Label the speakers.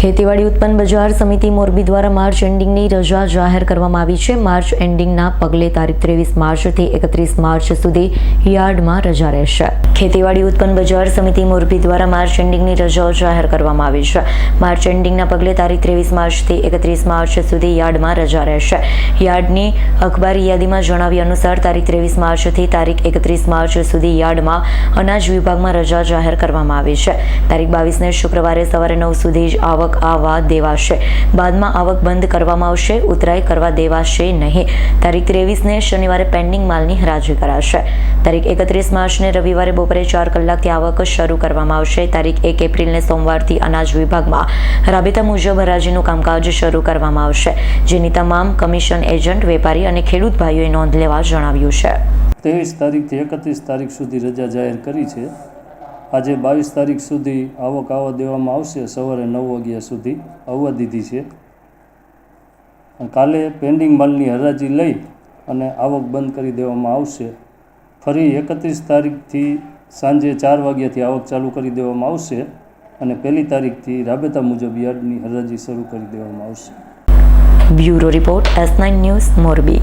Speaker 1: ખેતીવાડી ઉત્પન્ન બજાર સમિતિ મોરબી દ્વારા માર્ચ એન્ડિંગની રજા જાહેર કરવામાં આવી છે. માર્ચ એન્ડિંગના પગલે તારીખ ત્રેવીસ માર્ચથી એકત્રીસ માર્ચ સુધી યાર્ડમાં રજા રહેશે. ખેતીવાડી ઉત્પન્ન બજાર સમિતિ મોરબી દ્વારા માર્ચ એન્ડિંગની રજાઓ જાહેર કરવામાં આવી છે. માર્ચ એન્ડિંગના પગલે તારીખ ત્રેવીસ માર્ચથી એકત્રીસ માર્ચ સુધી યાર્ડમાં રજા રહેશે. યાર્ડની અખબારી યાદીમાં જણાવ્યા અનુસાર તારીખ ત્રેવીસ માર્ચથી તારીખ એકત્રીસ માર્ચ સુધી યાર્ડમાં અનાજ વિભાગમાં રજા જાહેર કરવામાં આવી છે. તારીખ બાવીસને શુક્રવારે સવારે નવ સુધી જ આવક આવવા દેવાશે. બાદમાં આવક બંધ કરવામાં આવશે ઉતરાઈ કરવા દેવાશે નહીં. તારીખ ત્રેવીસને શનિવારે પેન્ડિંગ માલની હરાજી કરાશે. તારીખ એકત્રીસ માર્ચને રવિવારે બપોરે ચાર કલાકથી આવક શરૂ કરવામાં આવશે. તારીખ એક એપ્રિલને સોમવારથી અનાજ વિભાગમાં રાબેતા મુજબ હરાજીનું કામકાજ શરૂ કરવામાં આવશે, જેની તમામ કમિશન એજન્ટ, વેપારી અને ખેડૂત ભાઈઓએ નોંધ લેવા જણાવ્યું છે.
Speaker 2: ત્રેવીસ તારીખથી એકત્રીસ તારીખ સુધી રજા જાહેર કરી છે. આજે બાવીસ તારીખ સુધી આવક આવવા દેવામાં આવશે, સવારે નવ વાગ્યા સુધી આવવા દીધી છે. કાલે પેન્ડિંગ માલની હરાજી લઈ અને આવક બંધ કરી દેવામાં આવશે. ફરી એકત્રીસ તારીખથી સાંજે ચાર વાગ્યાથી આવક ચાલુ કરી દેવામાં આવશે અને પહેલી તારીખથી રાબેતા મુજબ યાર્ડની હરાજી શરૂ કરી દેવામાં આવશે.
Speaker 1: Bureau report S nine news Morbi.